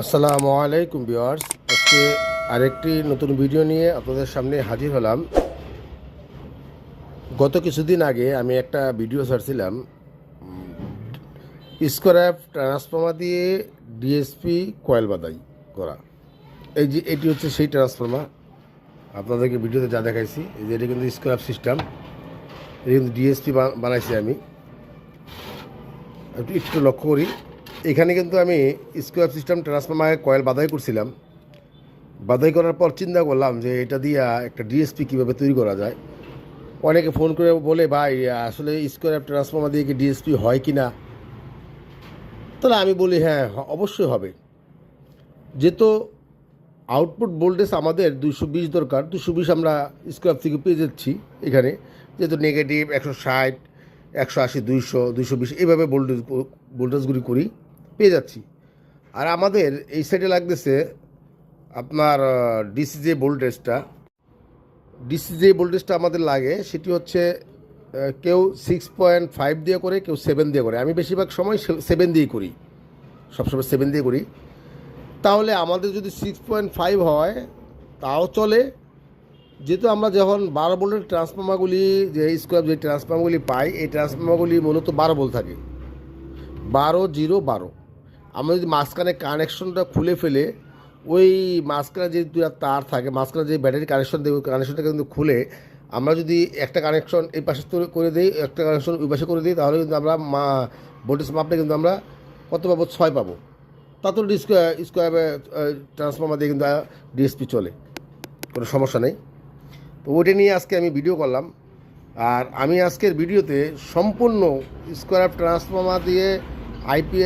আসসালামু আলাইকুম ভিউয়ার্স। আজকে আরেকটি নতুন ভিডিও নিয়ে আপনাদের সামনে হাজির হলাম। গত কিছুদিন আগে আমি একটা ভিডিও ছাড়ছিলাম। স্কোয়ার ট্রান্সফর্মার দিয়ে ডিএসপি কয়েল বাদাই করা। এই যে এটি হচ্ছে সেই ট্রান্সফর্মার। আপনাদেরকে ভিডিওতে যা দেখাইছি, এই যে এটা কিন্তু স্কোয়ার সিস্টেম। এটা কিন্তু ডিএসপি বানাইছি আমি। একটু লক্ষ্য করি। এখানে কিন্তু আমি স্কোয়ার সিস্টেম ট্রান্সফর্মারে কয়েল বাধাই করছিলাম। বাধাই করার পর চিন্তা করলাম যে এটা দিয়ে একটা ডিএসপি কীভাবে তৈরি করা যায়। অনেকে ফোন করে বলে, ভাই, আসলে স্কোয়ার ট্রান্সফর্মার দিয়ে কি ডিএসপি হয় কি না তাহলে আমি বলি হ্যাঁ অবশ্যই হবে। যেহেতু আউটপুট ভোল্টেজ আমাদের দুশো বিশ দরকার দুশো বিশ আমরা স্কোয়ার থেকে পেয়ে যাচ্ছি এখানে। যেহেতু নেগেটিভ একশো ষাট, একশো আশি, দুইশো দুইশো বিশ, এইভাবে ভোল্টেজ, ভোল্টেজগুলি করি। পেয়ে যাচ্ছি। আর আমাদের এই সাইডে লাগতেছে আপনার ডিসি যে ভোল্টেজটা ডিসি যে ভোল্টেজটা আমাদের লাগে, সেটি হচ্ছে কেউ সিক্স পয়েন্ট ফাইভ দিয়ে করে, কেউ সেভেন দিয়ে করে। আমি বেশিরভাগ সময় সেভেন দিয়েই করি। সবসময় সেভেন দিয়ে করি। তাহলে আমাদের যদি সিক্স পয়েন্ট ফাইভ হয়, তাও চলে। যেহেতু আমরা যখন বারো ভোল্টের ট্রান্সফর্মারগুলি যে স্কোয়ার যে ট্রান্সফর্মারগুলি পাই, এই ট্রান্সফর্মারগুলি মূলত বারো ভোল্ট থাকে। বারো, জিরো, বারো। আমরা যদি মাঝখানে কানেকশনটা খুলে ফেলে, ওই মাঝখানে যে দুটা তার থাকে, মাঝখানে যে ব্যাটারি কানেকশন দেবো কানেকশনটা কিন্তু খুলে আমরা যদি একটা কানেকশন এই পাশে করে দিই, একটা কানেকশন ওই পাশে করে দিই, তাহলে কিন্তু আমরা মা ভোল্টেজ মাপলে কিন্তু আমরা কত পাবো? ছয় পাবো। তা তো স্কোয়ার স্কোয়ার ট্রান্সফর্মার দিয়ে কিন্তু ডিএসপি চলে। কোনো সমস্যা নেই। তো ওইটা নিয়ে আজকে আমি ভিডিও করলাম। আর আমি আজকের ভিডিওতে সম্পূর্ণ স্কোয়ার ট্রান্সফর্মার দিয়ে আইপি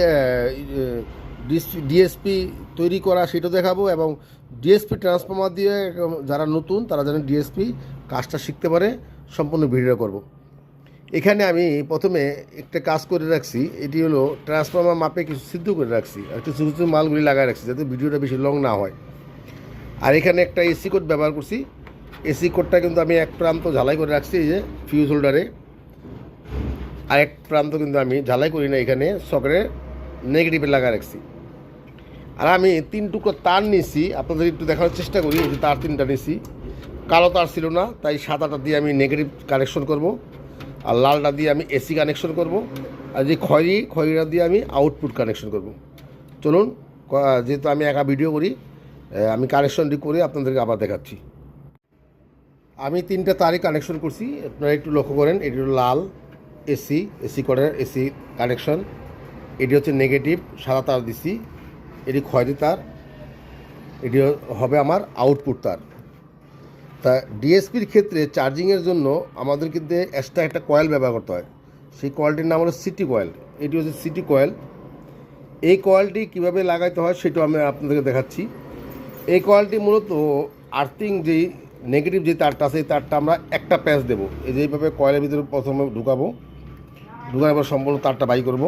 ডিএসপি তৈরি করা সেটা দেখাবো এবং ডিএসপি ট্রান্সফর্মার দিয়ে যারা নতুন, তারা যেন ডিএসপি কাজটা শিখতে পারে, সম্পূর্ণ ভিডিও করব। এখানে আমি প্রথমে একটা কাজ করে রাখছি, এটি হলো ট্রান্সফর্মার মাপে কিছু সিদ্ধ করে রাখছি, আর কিছু কিছু মালগুলি লাগাই রাখছি যাতে ভিডিওটা বেশি লং না হয় আর এখানে একটা এসি কোড ব্যবহার করছি, এসি কোডটা কিন্তু আমি এক প্রান্ত ঝালাই করে রাখছি, এই যে ফিউজ হোল্ডারে আর এক প্রান্ত কিন্তু আমি ঝালাই করি না এখানে, সকেটে নেগেটিভে লাগা রাখছি। আর আমি তিন টুকরো তার নিয়েছি আপনাদের একটু দেখানোর চেষ্টা করি যে তার তিনটা নিয়েছি কালো তার ছিল না, তাই সাদাটা দিয়ে আমি নেগেটিভ কানেকশন করব, আর লালটা দিয়ে আমি এসি কানেকশন করব, আর যে খয়রি, খয়রিটা দিয়ে আমি আউটপুট কানেকশন করব। চলুন যেহেতু আমি একা ভিডিও করি আমি কানেকশনটি করে আপনাদেরকে আবার দেখাচ্ছি। আমি তিনটা তারই কানেকশন করছি, আপনারা একটু লক্ষ্য করেন, এটি লাল। এসি এসি করার এসি কানেকশন। এটি হচ্ছে নেগেটিভ, সাদা তার দিছি। এটি খয়েরি তার। এটি হবে আমার আউটপুট তার। তা ডিএসপির ক্ষেত্রে চার্জিংয়ের জন্য আমাদের কিন্তু এক্সট্রা একটা কয়েল ব্যবহার করতে হয়। সেই কয়েলটির নাম হলো সিটি কয়েল। এটি হচ্ছে সিটি কয়েল। এই কয়েলটি কীভাবে লাগাইতে হয় সেটাও আমি আপনাদেরকে দেখাচ্ছি। এই কয়েলটি মূলত আর্থিং যেই নেগেটিভ যে তারটা আছে তারটা আমরা একটা প্যাচ দেবো। এই যে এইভাবে কয়েলের ভিতরে প্রথমে ঢুকাবো। ঢুকানোর পর সম্পূর্ণ তারটা বাই করব।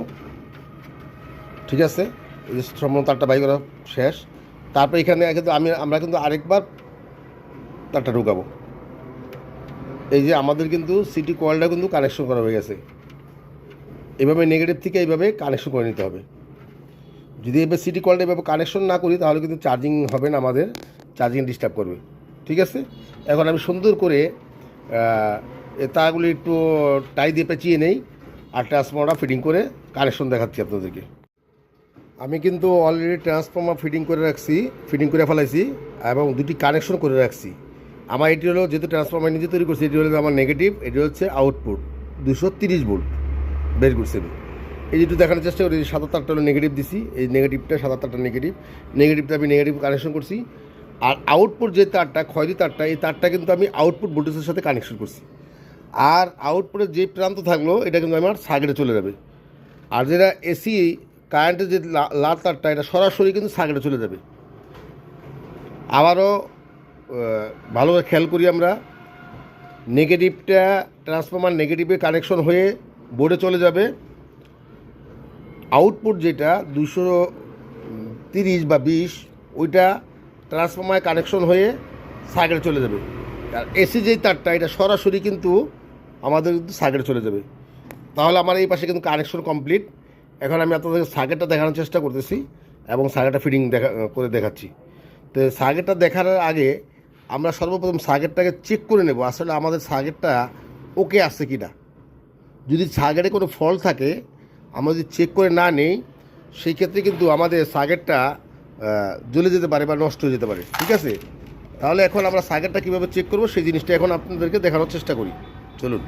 ঠিক আছে? এই সম্পূর্ণ তারটা বাই করা শেষ। তারপর এখানে কিন্তু আমি, আমরা কিন্তু আরেকবার তারটা ঢুকাবো। এই যে আমাদের কিন্তু সিটি কয়েলটা কিন্তু কানেকশন করা হয়ে গেছে। এভাবে নেগেটিভ থেকে এইভাবে কানেকশন করে নিতে হবে। যদি এবার সিটি কলটা এভাবে কানেকশন না করি, তাহলে কিন্তু চার্জিং হবে না আমাদের। চার্জিং ডিস্টার্ব করবে। ঠিক আছে? এখন আমি সুন্দর করে তারগুলি একটু টাই দিয়ে পেঁচিয়ে নেই। আর ট্রান্সফর্মারটা ফিটিং করে কানেকশন দেখাচ্ছি আপনাদেরকে। আমি কিন্তু অলরেডি ট্রান্সফর্মার ফিটিং করে রাখছি ফিটিং করে ফেলাইছি এবং দুটি কানেকশন করে রাখছি। আমার এটি হলো যেহেতু ট্রান্সফর্মার নিজে তৈরি করছি, এটি হলো আমার নেগেটিভ এটি হচ্ছে আউটপুট দুশো তিরিশ ভোল্ট বের করছি আমি। এই যেটু দেখানোর চেষ্টা করি সাদা তারটা হলো নেগেটিভ দিছি, এই নেগেটিভটা সাদা তারটা নেগেটিভ নেগেটিভটা আমি নেগেটিভ কানেকশন করছি। আর আউটপুট যে তারটা খয়েরি তারটা, এই তারটা কিন্তু আমি আউটপুট ভোল্টেজের সাথে কানেকশন করছি। আর আউটপুটের যে প্রান্ত থাকল, এটা কিন্তু আমার সার্কিটে চলে যাবে। আর যেটা এসি কারেন্টের যে লাল তারটা, এটা সরাসরি কিন্তু সার্কিটে চলে যাবে। আবারও ভালোভাবে খেয়াল করি আমরা। নেগেটিভটা ট্রান্সফর্মার নেগেটিভে কানেকশন হয়ে বোর্ডে চলে যাবে। আউটপুট যেটা দুশো তিরিশ বা বিশ, ওইটা ট্রান্সফর্মার কানেকশন হয়ে সার্কিটে চলে যাবে। আর এসি যেই তারটা, এটা সরাসরি কিন্তু আমাদের কিন্তু সার্কিটে চলে যাবে। তাহলে আমার এই পাশে কিন্তু কানেকশন কমপ্লিট এখন আমি আপনাদের সার্কিটটা দেখানোর চেষ্টা করতেছি এবং সার্কিটটা ফিটিং দেখা, করে দেখাচ্ছি। তো সার্কিটটা দেখার আগে আমরা সর্বপ্রথম সার্কিটটাকে চেক করে নেব, আসলে আমাদের সার্কিটটা ওকে আসছে কি না যদি সার্কিটে কোনো ফল থাকে, আমরা যদি চেক করে না নেই, সেই ক্ষেত্রে কিন্তু আমাদের সার্কিটটা জ্বলে যেতে পারে বা নষ্ট হয়ে যেতে পারে। ঠিক আছে? তাহলে এখন আমরা সার্কিটটা কীভাবে চেক করব, সেই জিনিসটা এখন আপনাদেরকে দেখানোর চেষ্টা করি। চলুন।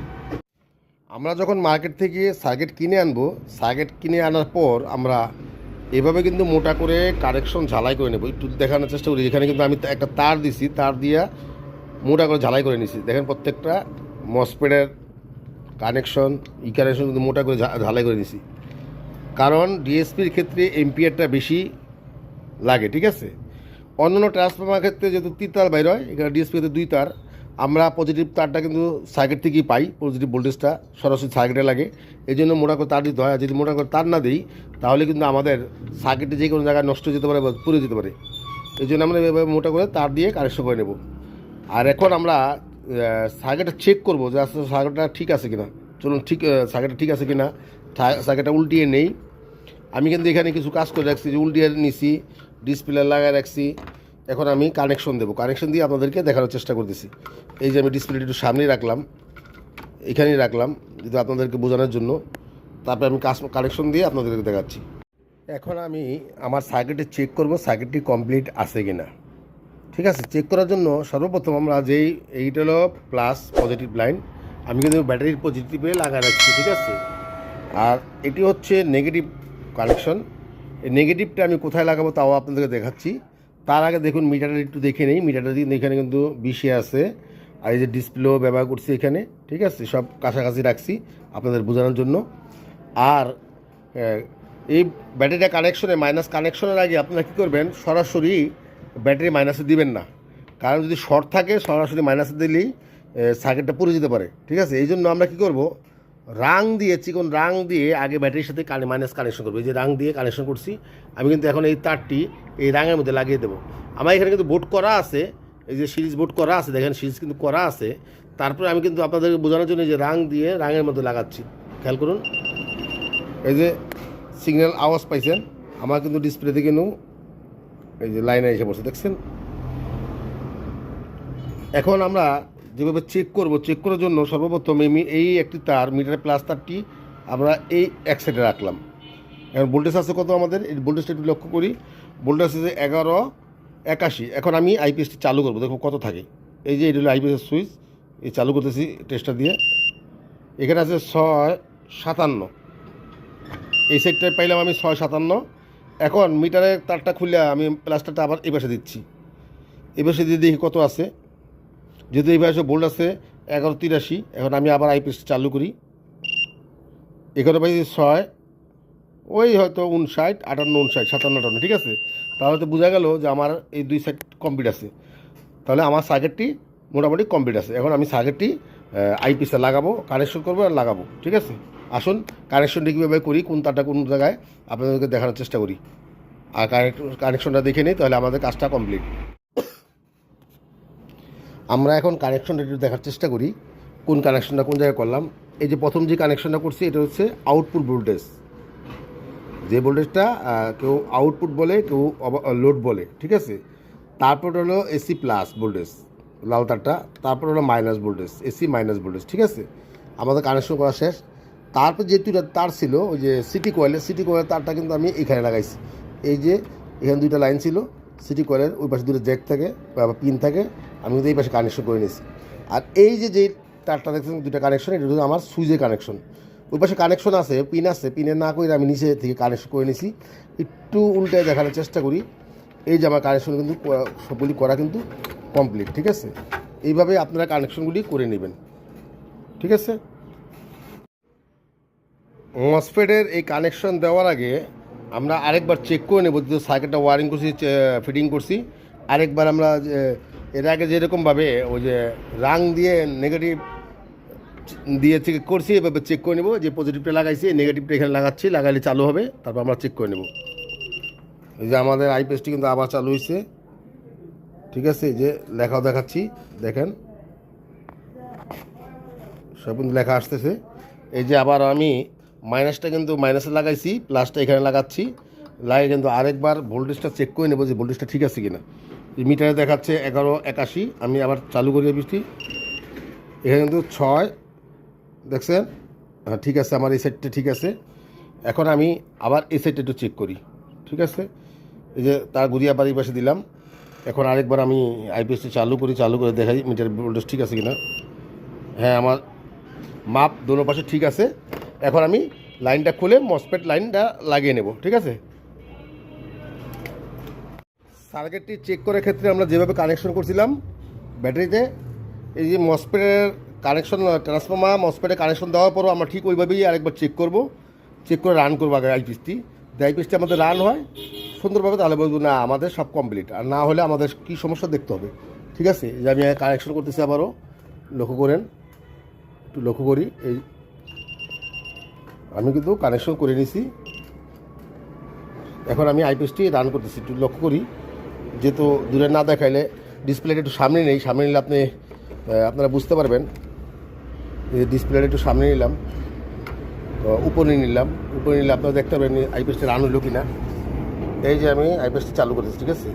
আমরা যখন মার্কেট থেকে সার্কিট কিনে আনব, সার্কিট কিনে আনার পর আমরা এভাবে কিন্তু মোটা করে কারেকশন ঝালাই করে নেব। একটু দেখানোর চেষ্টা করি, এখানে কিন্তু আমি একটা তার দিছি, তার দিয়া মোটা করে ঝালাই করে নিছি। দেখেন প্রত্যেকটা মসপেডের কানেকশন, ই কানেকশন কিন্তু মোটা করে ঝালাই করে নিছি। কারণ ডিএসপির ক্ষেত্রে এমপিআরটা বেশি লাগে, ঠিক আছে? অন্যান্য ট্রান্সফর্মার ক্ষেত্রে যেহেতু তিন তার বাইর হয়, এখানে ডিএসপিতে দুই তার। আমরা পজিটিভ তারটা কিন্তু সার্কিট থেকেই পাই পজিটিভ ভোল্টেজটা সরাসরি সার্কিটে লাগে। এই জন্য মোটা করে তার দিতে হয়, যদি মোটা করে তার না দিই, তাহলে কিন্তু আমাদের সার্কিটে যে কোনো জায়গায় নষ্ট যেতে পারে বা পুড়ে যেতে পারে। এই জন্য আমরা এভাবে মোটা করে তার দিয়ে কানেকশন করে নেব। আর এখন আমরা সার্কিটটা চেক করব যে আসলে সার্কিটটা ঠিক আছে কিনা। চলুন ঠিক সার্কিটটা ঠিক আছে কিনা। সার্কিটটা উল্টিয়ে নেই। আমি কিন্তু এখানে কিছু কাজ করে রাখছি, যে উল্টিয়ে নিছি ডিসপ্লে লাগায় রাখছি। এখন আমি কানেকশন দেবো। কানেকশন দিয়ে আপনাদেরকে দেখানোর চেষ্টা করতেছি। এই যে আমি ডিসপ্লেটা একটু সামনেই রাখলাম, এখানেই রাখলাম, যদি আপনাদেরকে বোঝানোর জন্য। তারপরে আমি কানেকশন দিয়ে আপনাদেরকে দেখাচ্ছি। এখন আমি আমার সার্কিটে চেক করব সার্কিটটি কমপ্লিট আছে কি না ঠিক আছে? চেক করার জন্য সর্বপ্রথম আমরা যেই, এইটা হলো প্লাস পজিটিভ লাইন আমি কিন্তু ব্যাটারির পজিটিভে লাগা রাখছি, ঠিক আছে? আর এটি হচ্ছে নেগেটিভ কানেকশন এই নেগেটিভটা আমি কোথায় লাগাবো তাও আপনাদেরকে দেখাচ্ছি। তার আগে দেখুন, মিটারটা একটু দেখে নেই। মিটারটা কিন্তু এখানে কিন্তু বিশে আছে। আর এই যে ডিসপ্লেও ব্যবহার করছি এখানে, ঠিক আছে? সব কাছাকাছি রাখছি আপনাদের বোঝানোর জন্য। আর এই ব্যাটারিটা কানেকশনে মাইনাস কানেকশনের আগে আপনারা কী করবেন, সরাসরি ব্যাটারি মাইনাসে দিবেন না। কারণ যদি শর্ট থাকে, সরাসরি মাইনাসে দিলেই সার্কিটটা পুড়ে যেতে পারে, ঠিক আছে? এই জন্য আমরা কী করব, রাং দিয়ে, চিকন রাং দিয়ে আগে ব্যাটারির সাথে কানে মাইনাস কানেকশন করব। এই যে রাং দিয়ে কানেকশন করছি, আমি কিন্তু এখন এই তারটি এই রাঙের মধ্যে লাগিয়ে দেবো। আমার এখানে কিন্তু বোট করা আছে, এই যে সিরিজ বোট করা আছে, দেখেন সিরিজ কিন্তু করা আছে। তারপরে আমি কিন্তু আপনাদেরকে বোঝানোর জন্য এই যে রাং দিয়ে রাঙের মধ্যে লাগাচ্ছি। খেয়াল করুন। এই যে সিগন্যাল আওয়াজ পাইছেন, আমার কিন্তু ডিসপ্লে থেকে নু এই যে লাইনে এসে বসে দেখছেন? এখন আমরা যেভাবে চেক করব চেক করার জন্য সর্বপ্রথম এই একটি তার মিটার প্লাস তারটি আমরা এই এক সাইডে রাখলাম। এখন ভোল্টেজ আছে কত আমাদের? এই ভোল্টেজটা একটু লক্ষ্য করি। ভোল্টেজ আছে এগারো, একাশি। এখন আমি আইপিএসটি চালু করব। দেখো কত থাকে। এই যে এটা হলো আইপিএসের সুইচ। এই চালু করতেছি টেস্টটা দিয়ে। এখানে আছে ছয় সাতান্ন। এই সেটটায় পাইলাম আমি ছয় সাতান্ন। এখন মিটারের তারটা খুলে আমি প্লাস্টারটা আবার এই পাশে দিচ্ছি। এই পাশে দিয়ে দেখি কত আছে। যেহেতু এই পাশে বোল্ড আছে এগারো তিরাশি, এখন আমি আবার আইপিএস চালু করি। এখানে পাই ছয় ওই হয়তো উনষাট, আটান্ন, উনষাট, সাতান্ন, আটান্ন, ঠিক আছে? তাহলে তো বোঝা গেল যে আমার এই দুই সাইড কমপ্লিট আছে। তাহলে আমার সার্কিটটি মোটামুটি কমপ্লিট আছে। এখন আমি সার্কিটটি আইপিসে লাগাবো কানেকশন করব আর লাগাবো, ঠিক আছে? আসুন কানেকশনটি কীভাবে করি, কোন তারটা কোন জায়গায়, আপনাদেরকে দেখানোর চেষ্টা করি। আর কানেকশনটা দেখে নিই, তাহলে আমাদের কাজটা কমপ্লিট আমরা এখন কানেকশনটা একটু দেখার চেষ্টা করি, কোন কানেকশনটা কোন জায়গায় করলাম। এই যে প্রথম যে কানেকশনটা করছি, এটা হচ্ছে আউটপুট ভোল্টেজ যে ভোল্টেজটা কেউ আউটপুট বলে, কেউ লোড বলে, ঠিক আছে? তারপর হলো এসি প্লাস ভোল্টেজ লাল তারটা। তারপর হলো minus voltage AC minus voltage ঠিক আছে? আমাদের কানেকশন করা শেষ। তারপর যে দুইটা তার ছিল, ওই যে সিটি কয়েলের সিটি কয়েলের তারটা কিন্তু আমি এখানে লাগাইছি। এই যে, এখানে দুইটা লাইন ছিল সিটি কয়েলের ওই পাশে দুটো জ্যাক থাকে, বা পিন থাকে, আমি কিন্তু এই পাশে কানেকশন করে নিয়েছি। আর এই যে যে তারটা দেখছেন দুটা কানেকশন এটা হচ্ছে আমার সুইচের কানেকশন ওই পাশে কানেকশন আছে পিন আছে পিনে না করে আমি নিচে থেকে কানেকশন করে নিয়েছি একটু উল্টে দেখানোর চেষ্টা করি। এই যে আমার কানেকশন কিন্তু, সবগুলি করা কিন্তু কমপ্লিট ঠিক আছে? এইভাবে আপনারা কানেকশনগুলি করে নেবেন। ঠিক আছে? মসফেটের এই কানেকশন দেওয়ার আগে আমরা আরেকবার চেক করে নেব যে সার্কিটটা ওয়ারিং করছি ফিটিং করছি। আরেকবার আমরা এর আগে যেরকমভাবে ওই যে রাং দিয়ে নেগেটিভ দিয়ে চেক করছি, এভাবে চেক করে নেব, যে পজিটিভটা লাগাইছি নেগেটিভটা এখানে লাগাচ্ছি, লাগাইলে চালু হবে, তারপর আমরা চেক করে নেব। এই যে আমাদের আইপিএসটি কিন্তু আবার চালু হয়েছে ঠিক আছে, যে লেখাও দেখাচ্ছি, দেখেন। সব কিন্তু লেখা আসতেছে। এই যে আবার আমি মাইনাসটা কিন্তু মাইনাসে লাগাইছি প্লাসটা এখানে লাগাচ্ছি। লাগে কিন্তু আরেকবার ভোল্টেজটা চেক করে নেব যে ভোল্টেজটা ঠিক আছে কিনা। মিটারে দেখাচ্ছে এগারো একাশি, আমি আবার চালু করি বৃষ্টি এখানে কিন্তু ছয় দেখছেন? হ্যাঁ ঠিক আছে, আমার এই সাইডটা ঠিক আছে। এখন আমি আবার এই সাইডটা একটু চেক করি, ঠিক আছে? এই যে তার গুড়িয়া বাড়ির পাশে দিলাম। এখন আরেকবার আমি আইপিএসটি চালু করি, চালু করে দেখাই মিটার ভোল্টেজ ঠিক আছে কিনা? হ্যাঁ আমার মাপ দোনো পাশে ঠিক আছে। এখন আমি লাইনটা খুলে মসপেট লাইনটা লাগিয়ে নেব, ঠিক আছে? সার্কিটটি চেক করার ক্ষেত্রে আমরা যেভাবে কানেকশন করছিলাম, ব্যাটারিতে, এই যে মসপেটের কানেকশন ট্রান্সফর্মার মসপেটে কানেকশন দেওয়ার পরও আমরা ঠিক ওইভাবেই আরেকবার চেক করব। চেক করে রান করব আগে আইপিএসটি যদি আইপিএসটি আমাদের রান হয়। সুন্দরভাবে তাহলে বলব, না, আমাদের সব কমপ্লিট আর না হলে আমাদের কী সমস্যা দেখতে হবে। ঠিক আছে? যে আমি কানেকশন করতেছি আবারও। লক্ষ্য করেন। একটু লক্ষ্য করি। এই আমি কিন্তু কানেকশন করে নিছি। এখন আমি আইপিএসটি রান করতেছি। একটু লক্ষ্য করি। যেহেতু দূরে না দেখাইলে ডিসপ্লেটা একটু সামনে নেই। সামনে নিলে আপনি আপনারা বুঝতে পারবেন। ডিসপ্লেটা একটু সামনে নিলাম। উপরে নিলাম। উপরে নিলে আপনারা দেখতে পাবেন আইপিএসটি রান হলো কি না এই যে আমি আইপিএসটি চালু করেছি, ঠিক আছে?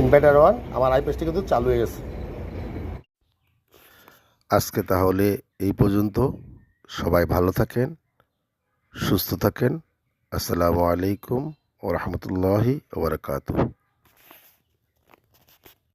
ইনভার্টার ওয়ান আমার আইপিএসটি কিন্তু চালু হয়ে গেছে। আজকে তাহলে এই পর্যন্ত। সবাই ভালো থাকেন, সুস্থ থাকেন। আসসালামু আলাইকুম ও রহমতুল্লাহি ওবরাকাতুহ